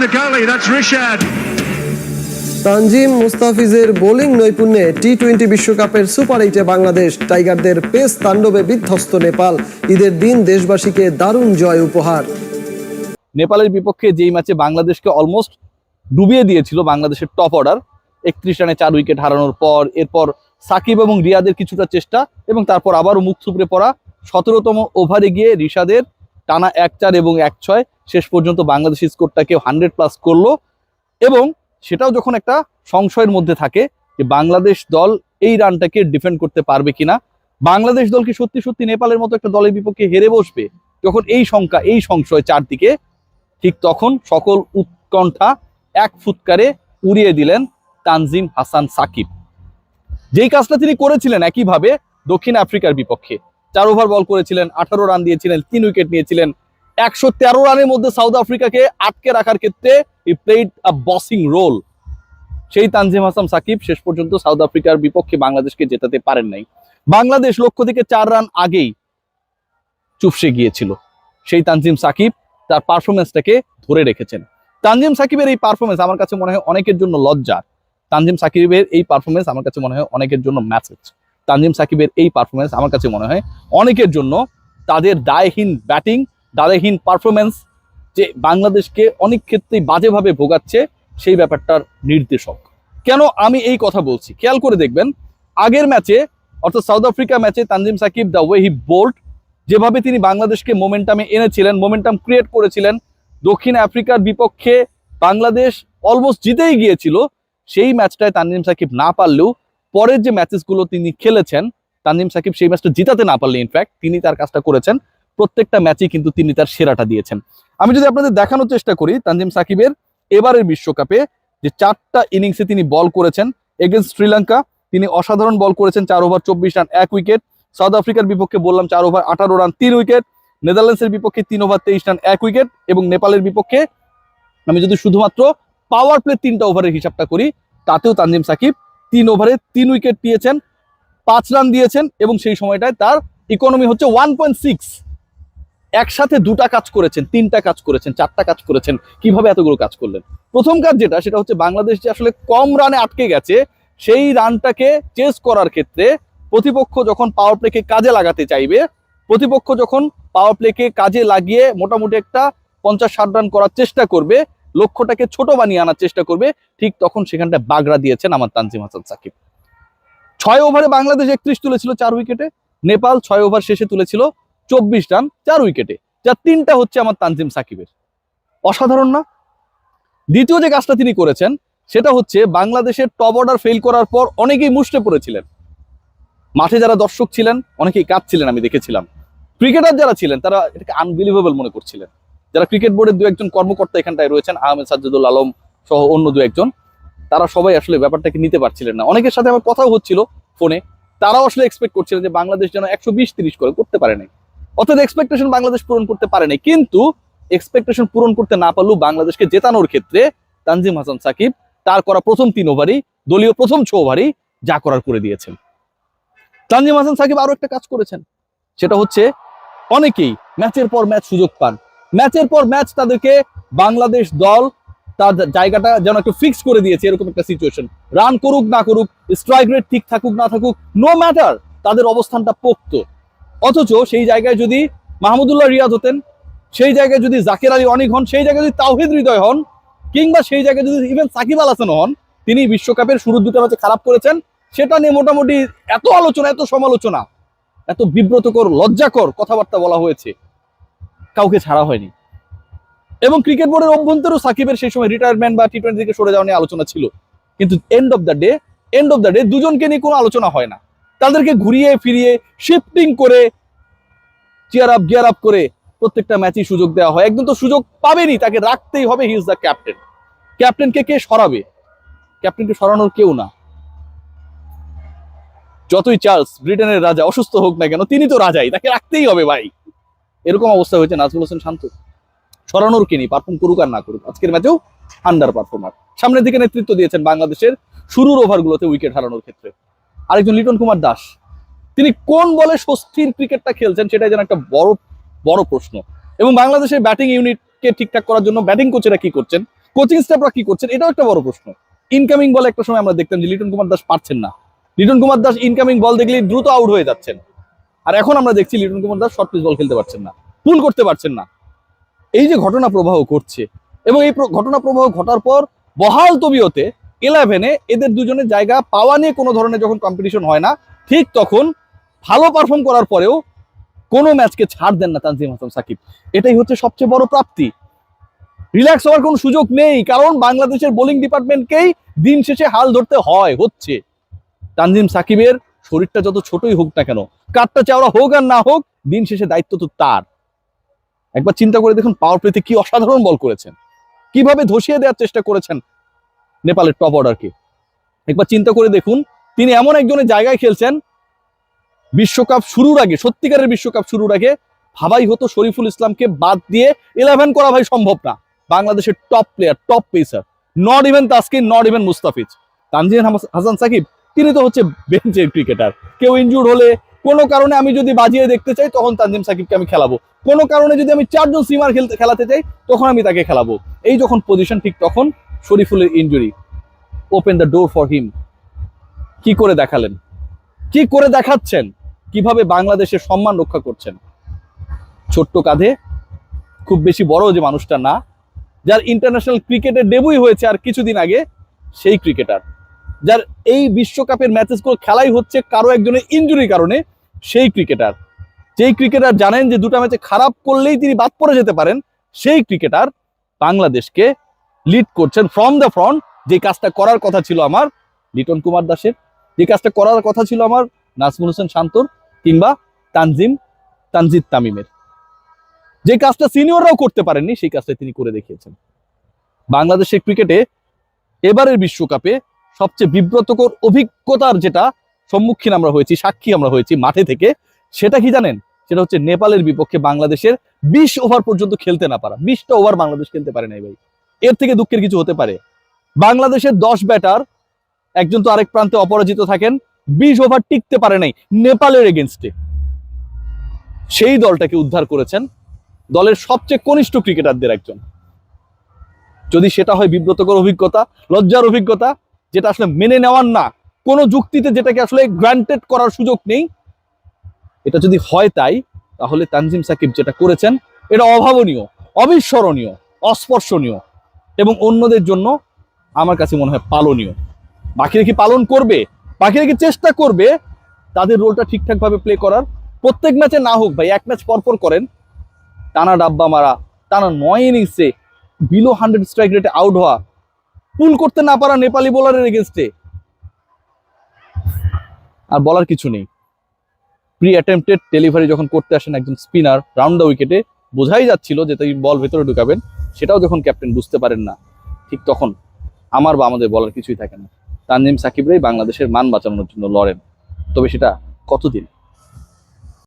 behind the goalie. That's Rishad. Tanzim মুস্তাফিজের bowling নৈপুণ্যে T twenty বিশ্বকাপের সুপার এইটে বাংলাদেশ টাইগারদের পেস তাণ্ডবে বিধ্বস্ত নেপাল ঈদের দিন দেশবাসীকে দারুণ জয় উপহার নেপালের বিপক্ষে যেই ম্যাচে বাংলাদেশকে অলমোস্ট ডুবিয়ে দিয়েছিল বাংলাদেশের টপ অর্ডার একত্রিশ রানে চার উইকেট হারানোর পর এরপর সাকিব এবং রিয়াদের কিছুটা চেষ্টা এবং তারপর আবারও মুখ থুবড়ে পড়া সতেরোতম ওভারে গিয়ে রিশাদের টানা এক চার এবং এক ছয়, শেষ পর্যন্ত বাংলাদেশ স্কোরটাকে হান্ড্রেড প্লাস করল। এবং সেটাও যখন একটা সংশয়ের মধ্যে থাকে যে বাংলাদেশ দল এই রানটাকে ডিফেন্ড করতে পারবে কিনা, বাংলাদেশ দল কি সত্যি সত্যি নেপালের মতো একটা দলের বিপক্ষে হেরে বসবে? যখন এই সংখ্যা এই সংশয় চারদিকে, ঠিক তখন সকল উৎকণ্ঠা এক ফুৎকারে উড়িয়ে দিলেন তানজিম হাসান সাকিব। যেই কাজটা তিনি করেছিলেন একইভাবে দক্ষিণ আফ্রিকার বিপক্ষে। চার ওভার বল করেছিলেন, আঠারো রান দিয়েছিলেন, তিন উইকেট নিয়েছিলেন। একশো তেরো রানের মধ্যে সাউথ আফ্রিকাকে আটকে রাখার ক্ষেত্রে ই প্লেড আ বসিং রোল সেই তানজিম হাসান সাকিব শেষ পর্যন্ত সাউথ আফ্রিকার বিপক্ষে বাংলাদেশকে জেতাতে পারেন নাই। বাংলাদেশ লক্ষ্য থেকে চার রান আগেই চুপসে গিয়েছিল। সেই তানজিম সাকিব তার পারফরমেন্সটাকে ধরে রেখেছেন। তানজিম সাকিবের এই পারফরমেন্স আমার কাছে মনে হয় অনেকের জন্য লজ্জার। তানজিম সাকিবের এই পারফরমেন্স আমার কাছে মনে হয় অনেকের জন্য মেসেজ তানজিম সাকিবের এই পারফরমেন্স আমার কাছে মনে হয় অনেকের জন্য তাদের দায়হীন ব্যাটিং দায়হীন পারফরমেন্স যে বাংলাদেশকে অনেক ক্ষেত্রেই বাজেভাবে ভোগাচ্ছে সেই ব্যাপারটার নির্দেশক। কেন আমি এই কথা বলছি? খেয়াল করে দেখবেন, আগের ম্যাচে অর্থাৎ সাউথ আফ্রিকা ম্যাচে Tanzim Sakib the way he bowled যেভাবে তিনি বাংলাদেশকে মোমেন্টামে এনেছিলেন মোমেন্টাম ক্রিয়েট করেছিলেন, দক্ষিণ আফ্রিকার বিপক্ষে বাংলাদেশ অলমোস্ট জিতেই গিয়েছিল, সেই ম্যাচটায় তানজিম সাকিব না পারলেও পরের যে ম্যাচেসগুলো তিনি খেলেছেন, তানজিম সাকিব সেই ম্যাচটা জিতাতে না পারলে ইনফ্যাক্ট তিনি তার কাজটা করেছেন। প্রত্যেকটা ম্যাচেই কিন্তু তিনি তার সেরাটা দিয়েছেন। আমি যদি আপনাদের দেখানোর চেষ্টা করি, তানজিম সাকিবের এবারের বিশ্বকাপে যে চারটা ইনিংসে তিনি বল করেছেন এগেনস্ট শ্রীলঙ্কা, তিনি অসাধারণ বল করেছেন, চার ওভার চব্বিশ রান, এক উইকেট সাউথ আফ্রিকার বিপক্ষে বললাম চার ওভার আঠারো রান, তিন উইকেট নেদারল্যান্ডসের বিপক্ষে তিন ওভার তেইশ রান, এক উইকেট এবং নেপালের বিপক্ষে আমি যদি শুধুমাত্র পাওয়ার প্লে তিনটা ওভারের হিসাবটা করি, তাতেও তানজিম সাকিব তিন ওভারে তিন উইকেট পেয়েছেন, পাঁচ রান দিয়েছেন এবং সেই সময়টায় তার ইকোনমি হচ্ছে ওয়ান পয়েন্ট সিক্স একসাথে দুটা কাজ করেছেন, তিনটা কাজ করেছেন, চারটা কাজ করেছেন। কীভাবে এতগুলো কাজ করলেন? প্রথম কাজ যেটা, সেটা হচ্ছে বাংলাদেশ যে আসলে কম রানে আটকে গেছে, সেই রানটাকে চেস করার ক্ষেত্রে প্রতিপক্ষ যখন পাওয়ার প্লেকে কাজে লাগাতে চাইবে, প্রতিপক্ষ যখন পাওয়ার প্লেকে কাজে লাগিয়ে মোটামুটি একটা পঞ্চাশ ষাট রান করার চেষ্টা করবে লক্ষ্যটাকে ছোট বানিয়ে আনার চেষ্টা করবে। ঠিক তখন সেখানটা বাগড়া দিয়েছেন আমার তানজিম হাসান সাকিব। ছয় ওভারে বাংলাদেশ একত্রিশ তুলেছিল চার উইকেটে। নেপাল ছয় ওভার শেষে তুলেছিল চব্বিশ রান, চার উইকেটে। যার তিনটা হচ্ছে আমার তানজিম সাকিবের। অসাধারণ না? দ্বিতীয় যে কাজটা তিনি করেছেন, সেটা হচ্ছে বাংলাদেশের টপ অর্ডার ফেল করার পর অনেকেই মুষ্টে পড়েছিলেন। মাঠে যারা দর্শক ছিলেন, অনেকেই কাঁদছিলেন, আমি দেখেছিলাম। ক্রিকেটার যারা ছিলেন, তারা এটাকে আনবিলিভেবল মনে করছিলেন। যারা ক্রিকেট বোর্ডের দু একজন কর্মকর্তা এখানটায় রয়েছেন, আহমেদ সাজ্জাদুল আলম সহ অন্য দু একজন, তারা সবাই আসলে ব্যাপারটাকে নিতে পারছিলেন না। অনেকের সাথে আমার কথাও হচ্ছিল ফোনে, তারাও আসলে এক্সপেক্ট করছিলেন যে বাংলাদেশ যেন একশো বিশ তিরিশ করে করতে পারে নাই। অর্থাৎ এক্সপেকটেশন বাংলাদেশ পূরণ করতে পারে নাই, কিন্তু এক্সপেকটেশন পূরণ করতে না পারলেও বাংলাদেশকে জেতানোর ক্ষেত্রে তানজিম হাসান সাকিব তার করা প্রথম তিন ওভারই, দলীয় প্রথম ছ ওভারই যা করার করে দিয়েছেন। তানজিম হাসান সাকিব আরও একটা কাজ করেছেন, সেটা হচ্ছে অনেকেই ম্যাচের পর ম্যাচ সুযোগ পান। ম্যাচের পর ম্যাচ তাদেরকে বাংলাদেশ দল তার জায়গাটা যেন একটু ফিক্স করে দিয়েছে, এরকম একটা সিচুয়েশন রান করুক, না করুক স্ট্রাইক রেট ঠিক থাকুক, না থাকুক নো ম্যাটার তাদের অবস্থানটা পোক্ত। অথচ সেই জায়গায় যদি মাহমুদুল্লাহ রিয়াদ হতেন, সেই জায়গায় যদি জাকের আলী অনেক হন, সেই জায়গায় যদি তাওহিদ হৃদয় হন, কিংবা সেই জায়গায় যদি ইভেন সাকিব আল হাসান হন, তিনি বিশ্বকাপের শুরুর দুটো ম্যাচে খারাপ করেছেন, সেটা নিয়ে মোটামুটি এত আলোচনা, এত সমালোচনা, এত বিব্রতকর, লজ্জাকর কথাবার্তা বলা হয়েছে। কাউকে ছাড়া হয়নি। এবং ক্রিকেট বোর্ডের অভ্যন্তরেও সাকিবের সেই সময় রিটায়ারমেন্ট বা টি টোয়েন্টি থেকে সরে যাওয়া নিয়ে আলোচনা ছিল। কিন্তু end of the day end of the day দুজনকে নিয়ে কোনো আলোচনা হয় না। তাদেরকে ঘুরিয়ে ফিরিয়ে শিফটিং করে চেয়ার আপ গিয়ার আপ করে প্রত্যেকটা ম্যাচই সুযোগ দেওয়া হয়। একদম তো সুযোগ পাবেনি, তাকে রাখতেই হবে হি ইজ দ্য ক্যাপ্টেন ক্যাপ্টেনকে কে সরাবে? ক্যাপ্টেনকে সরানোর কেউ না। যতই চার্লস, ব্রিটেনের রাজা, অসুস্থ হোক না কেন, তিনি তো রাজাই, তাকে রাখতেই হবে ভাই। এরকম অবস্থা হয়েছে, নাজমুল হোসেন শান্ত। সরানোর কে নেই পারফর্ম করুক আর না করুক। আজকের ম্যাচেও আন্ডার পারফর্মার সামনের দিকে নেতৃত্ব দিয়েছেন বাংলাদেশের শুরুর ওভারগুলোতে উইকেট হারানোর ক্ষেত্রে। আরেকজন লিটন কুমার দাস। তিনি কোন বলে স্বস্তির ক্রিকেটটা খেলছেন সেটাই যেন একটা বড় বড় প্রশ্ন। এবং বাংলাদেশের ব্যাটিং ইউনিটকে ঠিকঠাক করার জন্য ব্যাটিং কোচেরা কি করছেন? কোচিং স্টাফরা কি করছেন? এটাও একটা বড় প্রশ্ন। ইনকামিং বলে একটা সময় আমরা দেখতাম যে লিটন কুমার দাস পারছেন না। লিটন কুমার দাস ইনকামিং বল দেখলেই দ্রুত আউট হয়ে যাচ্ছেন। আর এখন আমরা দেখছি Liton Kumar Das short pitch ball খেলতে পারছেন না পুল করতে পারছেন না। এই যে ঘটনা প্রবাহ করছে, এবং এই ঘটনা প্রবাহ ঘটার পর বহাল তবিয়তে ইলেভেনে এদের দুজনের জায়গা পাওয়া নিয়ে কোনো ধরনের যখন কম্পিটিশন হয় না, ঠিক তখন ভালো পারফর্ম করার পরেও কোনো ম্যাচকে ছাড় দেন না তানজিম হাসান সাকিব। এটাই হচ্ছে সবচেয়ে বড় প্রাপ্তি। রিল্যাক্স হওয়ার কোনো সুযোগ নেই, কারণ বাংলাদেশের বোলিং ডিপার্টমেন্টকেই দিন শেষে হাল ধরতে হয়, হচ্ছে। তানজিম সাকিবের শরীরটা যত ছোটই হোক না কেন কাঠটা চাওড়া হোক আর না হোক, দিন শেষে দায়িত্ব তো তার। একবার চিন্তা করে দেখুন পাওয়ার প্লেতে কি অসাধারণ বল করেছেন। কীভাবে ধসিয়ে দেওয়ার চেষ্টা করেছেন নেপালের টপ অর্ডারকে একবার চিন্তা করে দেখুন, তিনি এমন একজনের জায়গায় খেলছেন, বিশ্বকাপ শুরুর আগে, সত্যিকারের বিশ্বকাপ শুরুর আগে, ভাবাই হতো শরীফুল ইসলামকে বাদ দিয়ে ইলেভেন করা ভাই সম্ভব না। বাংলাদেশের top player top pacer not even Taskin not even Mustafiz. Tanzin Hasan Sakib, তিনি তো হচ্ছে বেঞ্চের ক্রিকেটার কেউ ইনজুর হলে কোনো কারণে আমি যদি বাজিয়ে দেখতে চাই, তখন তানজিম সাকিবকে আমি খেলাবো। কোনো কারণে যদি আমি চারজন সিমার খেলতে, খেলাতে চাই, তখন আমি তাকে খেলাবো। এই যখন পজিশন ঠিক তখন শরীফুলের injury open the door for him কি করে দেখালেন? কি করে দেখাচ্ছেন? কীভাবে বাংলাদেশের সম্মান রক্ষা করছেন? ছোট্ট কাঁধে, খুব বেশি বড় যে মানুষটা না, যার ইন্টারন্যাশনাল ক্রিকেটে ডেবুই হয়েছে আর কিছুদিন আগে, সেই ক্রিকেটার যার এই বিশ্বকাপের ম্যাচেসগুলো খেলাই হচ্ছে কারও একজনের ইনজুরির কারণে, সেই ক্রিকেটার যেই ক্রিকেটার জানেন যে দুটো ম্যাচে খারাপ করলেই তিনি বাদ পড়ে যেতে পারেন, সেই ক্রিকেটার বাংলাদেশকে লিড করছেন ফ্রম দ্য ফ্রন্ট যে কাজটা করার কথা ছিল আমার, লিটন কুমার দাসের। যে কাজটা করার কথা ছিল আমার, নাজমুল হোসেন শান্তর কিংবা তানজিম, তানজিদ তামিমের। যে কাজটা সিনিয়ররাও করতে পারেননি, সেই কাজটা তিনি করে দেখিয়েছেন। বাংলাদেশের ক্রিকেটে এবারের বিশ্বকাপে সবচেয়ে বিব্রতকর অভিজ্ঞতার যেটা সম্মুখীন আমরা হয়েছি, সাক্ষী আমরা হয়েছি মাঠে থেকে, সেটা কি জানেন? সেটা হচ্ছে নেপালের বিপক্ষে বাংলাদেশের বিশ ওভার পর্যন্ত খেলতে না পারা। বিশটা ওভার বাংলাদেশ খেলতে পারে নাই ভাই। এর থেকে দুঃখের কিছু হতে পারে। বাংলাদেশের দশ ব্যাটার, একজন তো আরেক প্রান্তে অপরাজিত থাকেন, বিশ ওভার টিকতে পারে নাই নেপালের এগেনস্টে সেই দলটাকে উদ্ধার করেছেন দলের সবচেয়ে কনিষ্ঠ ক্রিকেটারদের একজন। যদি সেটা হয় বিব্রতকর অভিজ্ঞতা, লজ্জার অভিজ্ঞতা যেটা আসলে মেনে নেওয়ার না, কোনো যুক্তিতে যেটাকে আসলে গ্রান্টেড করার সুযোগ নেই। এটা যদি হয় তাই, তাহলে তানজিম সাকিব যেটা করেছেন, এটা অভাবনীয়, অবিস্মরণীয়, অস্পর্শনীয় এবং অন্যদের জন্য আমার কাছে মনে হয় পালনীয়। বাকিরা কি পালন করবে? বাকিরা কি চেষ্টা করবে? তাদের রোলটা ঠিকঠাকভাবে প্লে করার। প্রত্যেক ম্যাচে না হোক ভাই, এক ম্যাচ পরপর করেন। টানা ডাব্বা মারা, টানা নয় ইনিংসে বিলো হান্ড্রেড স্ট্রাইক রেটে আউট হওয়া পুল করতে না পারা নেপালি বোলারের এগেনস্টে আর বলার কিছু নেই। প্রি অ্যাটেম্পটেড ডেলিভারি যখন করতে আসেন একজন স্পিনার রাউন্ড দ্য উইকেটে বোঝাই যাচ্ছিল যে তিনি বল ভেতরে ঢুকাবেন, সেটাও যখন ক্যাপ্টেন বুঝতে পারেন না, ঠিক তখন আমার বা আমাদের বলার কিছুই থাকে না। তানজিম সাকিবরাই বাংলাদেশের মান বাঁচানোর জন্য লড়েন। তবে সেটা কতদিন?